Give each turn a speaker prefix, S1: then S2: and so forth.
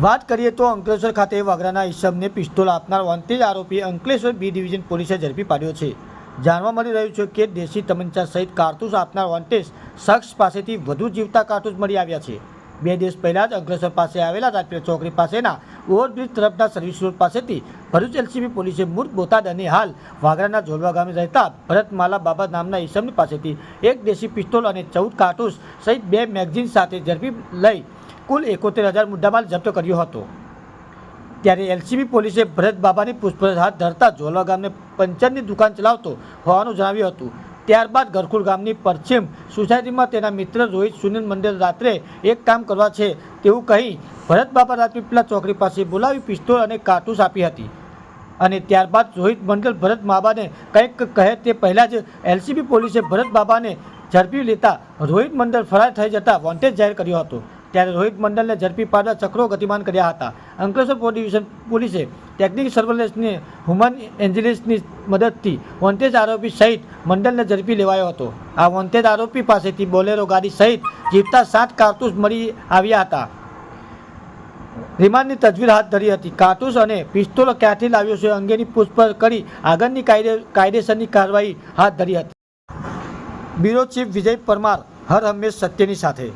S1: વાત કરીએ તો અંકલેશ્વર ખાતે વાગરાના ઈસમને પિસ્તોલ આપનાર વોન્ટેજ આરોપી અંકલેશ્વર બી ડિવિઝન પોલીસે ઝડપી પાડ્યો છે. જાણવા મળી રહ્યું છે કે દેશી તમંચા સહિત કારતૂસ આપનાર વોન્ટેજ શખ્સ પાસેથી વધુ જીવતા કારતૂસ મળી આવ્યા છે. બે દિવસ પહેલાં જ અંકલેશ્વર પાસે આવેલા રાજપીર ચોકડી પાસેના ઓવરબ્રિજ તરફના સર્વિસ રોડ પાસેથી ભરૂચ એલસીબી પોલીસે મૂળ બોટાદ અને હાલ વાગરાના ઝોલવા ગામે રહેતા ભરતમાલા બાબા નામના ઈસમની પાસેથી એક દેશી પિસ્તોલ અને ચૌદ કારતૂસ સહિત બે મેગઝીન સાથે ઝડપી લઈ કુલ એકોતેર હજાર મુદ્દામાલ જપ્ત કર્યો હતો. ત્યારે એલસીબી પોલીસે ભરત બાબાની પૂછપરછ હાથ ધરતા ઝોલા ગામને પંચરની દુકાન ચલાવતો હોવાનું જણાવ્યું હતું. ત્યારબાદ ગરખુલ ગામની પશ્ચિમ સોસાયટીમાં તેના મિત્ર રોહિત સુનિલ મંડળ રાત્રે એક કામ કરવા છે તેવું કહી ભરત બાબા રાજપીપલા ચોકડી પાસે બોલાવી પિસ્તોલ અને કારતૂસ આપી હતી. અને ત્યારબાદ રોહિત મંડળ ભરત બાબાને કંઈક કહે તે પહેલાં જ એલસીબી પોલીસે ભરત બાબાને ઝડપી લેતા રોહિત મંડળ ફરાર થઈ જતા વોન્ટેજ જાહેર કર્યો હતો. ત્યારે રોહિત મંડલને ઝડપી પાડવા ચક્રો ગતિમાન કર્યા હતા. અંકલેશ્વર પોલીસ પોલીસે ટેકનિક સર્વેલન્સની હ્યુમન એન્જિલિસની મદદથી વોન્ટેજ આરોપી સહિત મંડલને ઝડપી લેવાયો હતો. આ વોન્ટેજ આરોપી પાસેથી બોલેરો ગાડી સહિત જીવતા સાત કારતૂસ મળી આવ્યા હતા. રિમાન્ડની તજવીર હાથ ધરી હતી. કારતૂસ અને પિસ્તોલ ક્યાંથી લાવ્યો છે અંગેની પૂછપરછ કરી આગળની કાયદે, કાયદેસરની કાર્યવાહી હાથ ધરી હતી. બ્યુરો ચીફ વિજય પરમાર, હર હંમેશ સત્યની સાથે.